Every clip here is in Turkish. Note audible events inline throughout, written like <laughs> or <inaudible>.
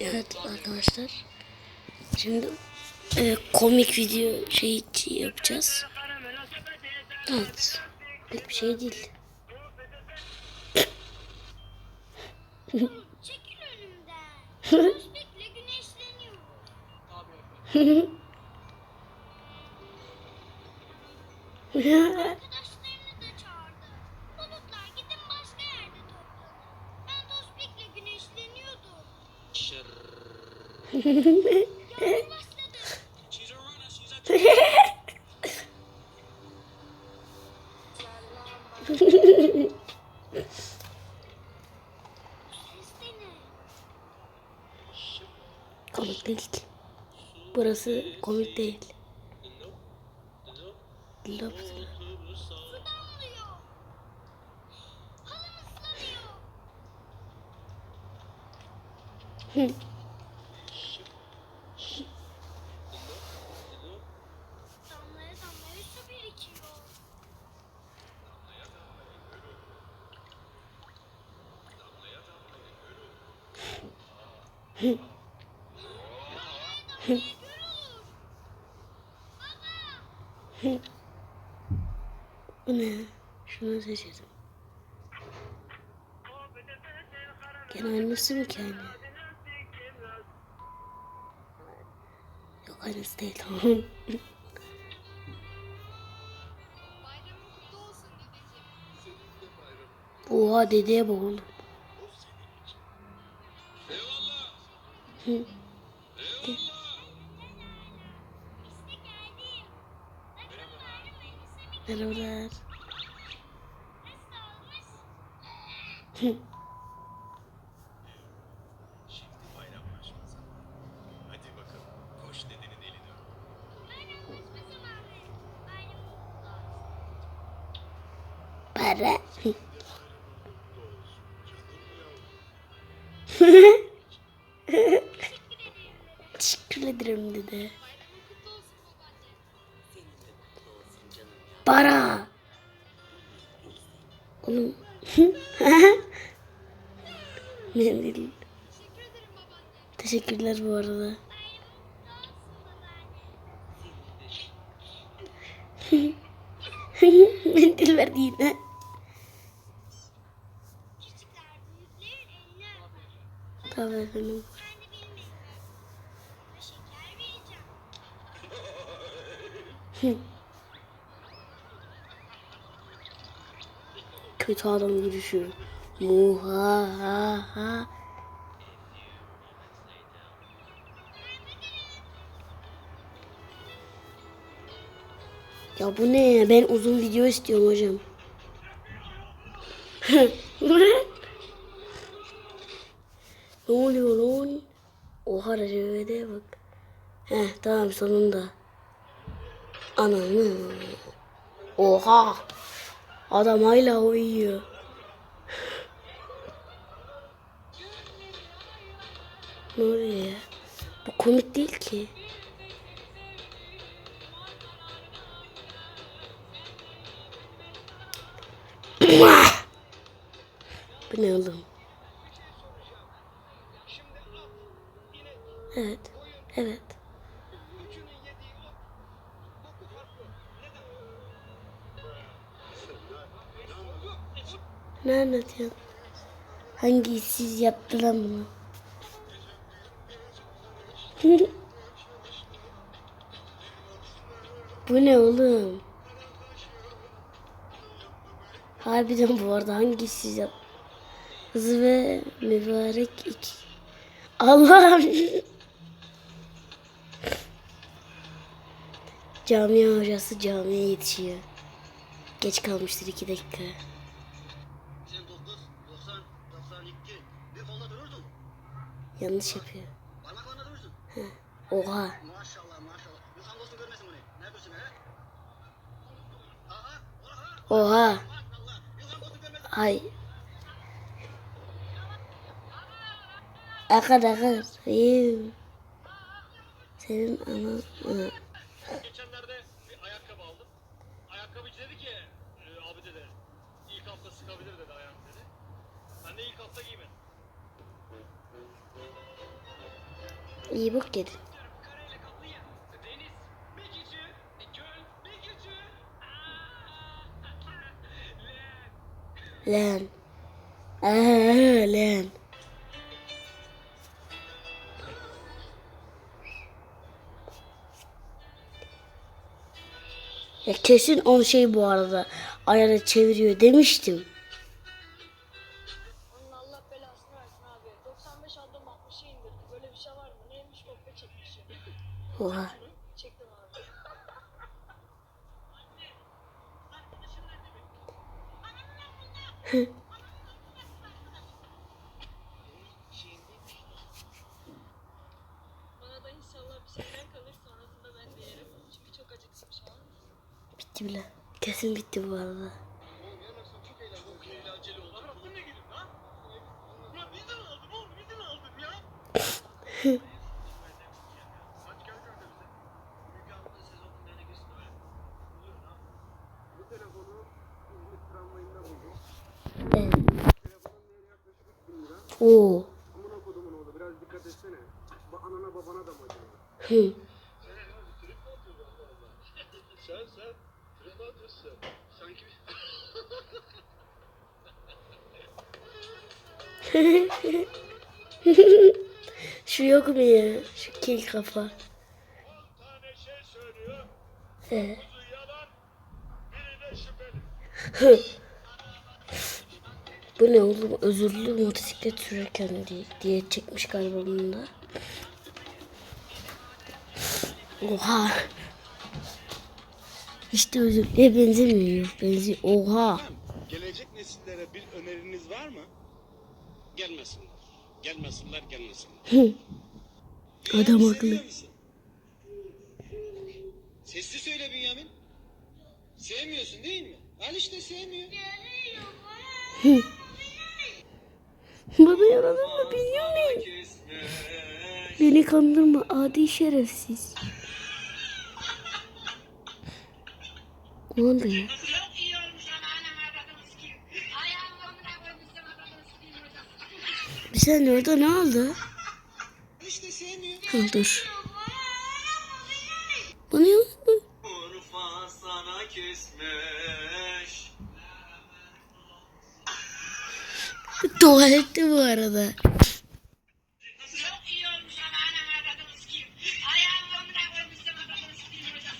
Evet arkadaşlar. Şimdi e, komik video şey yapacağız. Evet. Pek bir şey değil. Çekil önümden. <laughs> Sürekli güneşleniyorum. <laughs> Komik değil. Burası komik değil. Lop. Su Bu ne? Şunu seçelim. Gene mı ki aynı? Yok aynısı değil tamam. Oha dedeye bak oğlum. Merhabalar. Şimdi bayramlaşma zamanı. Hadi bakalım, koş dedenin elini öp. Para. <laughs> <laughs> ederim babaanne. Para. Oğlum. <laughs> Mendil. Teşekkürler bu arada. <laughs> Mendil verdi yine. <laughs> Kötü adam yürüyüşü. Muha. Ya bu ne? Ben uzun video istiyorum hocam. <laughs> ne oluyor lan? Oha RCV'de bak. Heh tamam sonunda. Ananı. Oha. Adam hala uyuyor. ne oluyor ya? Bu komik değil ki. Bu ne oğlum? Evet. Evet. Ne anlatıyorsun? Hangi siz yaptı lan bunu? <laughs> Bu ne oğlum? Harbiden bu arada hangi siz yap? Hızlı ve mübarek iki. Allah'ım. <laughs> Camia hocası camiye yetişiyor. Geç kalmıştır iki dakika. Yanlış yapıyor. Parmaklarına durursun. Oha. Maşallah maşallah. Yukan dostum görmesin bunu. Ne he? Aha. Oha. Maşallah. Yukan dostum görmesin. Ay. Akar akar. Senin anan. Geçenlerde bir ayakkabı aldım. Ayakkabıcı dedi ki, "E, abi dedi, ilk hafta sıkabilir dedi ayağım dedi. Ben de ilk hafta giymedim. Küçüğü. Aa, Leğen. Lan. Aa, lan. Ya kesin on şey bu arada. Ayarı çeviriyor demiştim. Onun Allah belasını versin abi. 95 aldım 60'a indirdi. Böyle bir şey var mı? Neymiş kopya çekmiş. Oha. Çektim abi. Bana da inşallah bir şeyler kalır sonrasında ben de yerim. Çünkü çok acıktım şu an. Bitti bile. Kesin bitti bu arada. Çok eğlenceli oldu. Lan bu ne gülüm lan? Ya bizden aldım oğlum bizden aldım ya. Hadi gel kanka bize. Müge Anlı sezonun denekesinde öyle. Buluyor lan. Bu <laughs> Evet. Değeri yaklaşık 3000 lira. Oo. Amına kodumun oğlu biraz dikkat etsene. Ba anana babana da mı acaba? Hı. Sen sen. Trip atıyorsun. Sanki <laughs> Şu yok mu ya? Şu kil kafa. <laughs> Bu ne oğlum? Özürlü motosiklet sürerken diye, diye çekmiş galiba bunu da. Oha. İşte özürlüye benzemiyor. Benziyor. Oha. Gelecek nesillere bir öneriniz var mı? Gelmesinler. Gelmesinler, gelmesinler. Adam haklı. Sesli söyle Bünyamin. Sevmiyorsun değil mi? Al işte sevmiyor. Bana yaradın mı Benjamin? Beni kandırma adi şerefsiz. Ne oldu ya? Çok iyi olmuş ama anam aradınız ki. Ayağımı amına koymuşsun aradınız ki. Bir saniye orada ne oldu? İşte. Ha, dur. Bu ne oldu? <laughs> Tuvalette bu arada.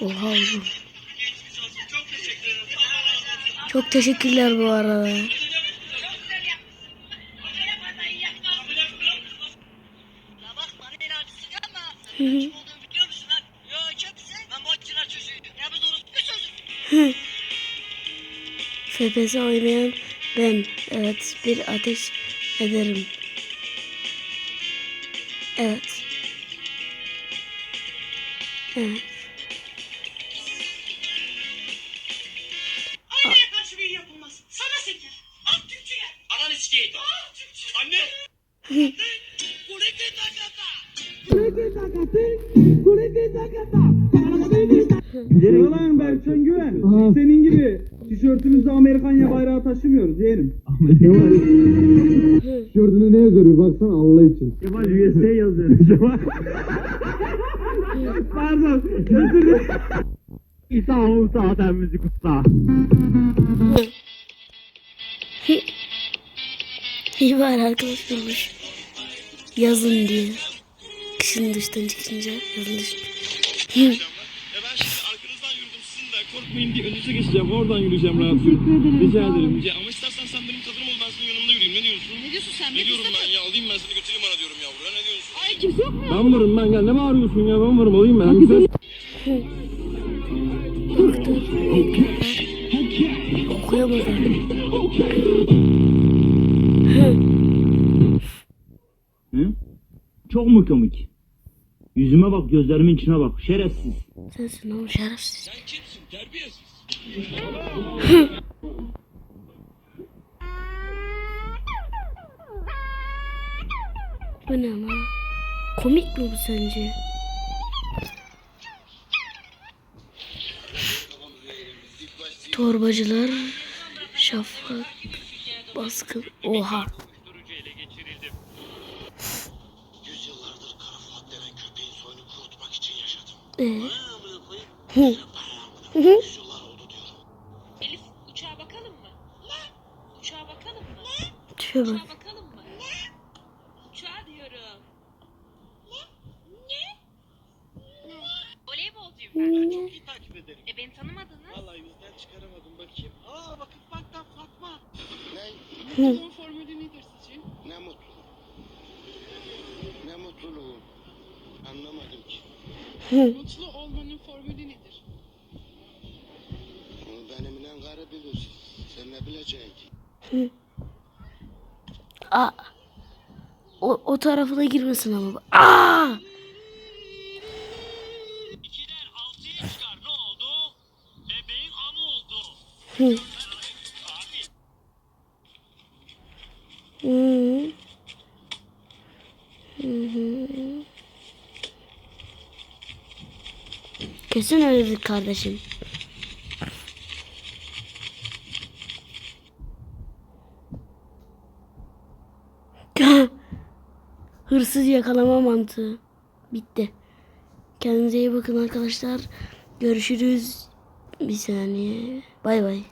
Oha oğlum. Çok teşekkürler bu arada. FPS oynayan ben. Evet bir ateş ederim. Evet. Evet. Anneye karşı bir yapılmaz. Sana seker. Al Türkçe gel. Ananı sikeyim. Anne. Yalan Berkcan Güven. Senin gibi tişörtümüzde Amerikanya bayrağı taşımıyoruz yeğenim. Kemal. Tişörtüne ne yazıyor bir baksana Allah için. Kemal USA yazıyor. Kemal. <laughs> Pardon. Özür dilerim. İsa Musa sen müzik usta. İyi var arkadaş bulmuş. Yazın diye. Kışın dıştan çıkınca yazın dıştan. Ya ben şimdi arkanızdan yürüdüm korkmayın diye önünüze geçeceğim. Oradan yürüyeceğim rahat Rica ederim. Rica. Ama istersen sen benim kadınım ol ben senin yanımda yürüyeyim. Ne diyorsun? Ne diyorsun sen? Ne diyorum ben ya? Alayım ben seni götüreyim bana diyorum yavru. Ne diyorsun? Ay kimse yok mu? Ben varım ben gel ne bağırıyorsun ya ben varım alayım ben. Güzel. Okuyamadım. Hı? Çok mu komik? Yüzüme bak gözlerimin içine bak şerefsiz. Sensin oğlum şerefsiz. Sen kimsin? Terbiyesiz. Bu ne ama? Komik mi bu sence? Torbacılar, şafak, baskın. Oha. Uyuşturucu ele geçirildi. Yüzyıllardır Kara Fuat denen Hı. Hı hı. Elif uçağa bakalım mı? Ne? Uçağa bakalım mı? Şöyle bak. Uçağa bakalım mı? Ne? Uçağa diyorum. Ne? Ne? Ben. Çok iyi takip ederim. E beni tanımadınız. Vallahi yüzden çıkaramadım bakayım. Aa bakın baktan Fatma. Ne? Mutluluğun formülü nedir sizce? Ne mutlu. Ne mutluluğu. Anlamadım ki. Mutlu olmanın formülü nedir? Onu benimle karı bilir. Sen ne bileceksin ki? Aa. O, o tarafa da girmesin ama. Aa! Hı. Hı. Hı. Kesin öyledir kardeşim. <laughs> Hırsız yakalama mantığı. Bitti. Kendinize iyi bakın arkadaşlar. Görüşürüz. Bir saniye. Bay bay.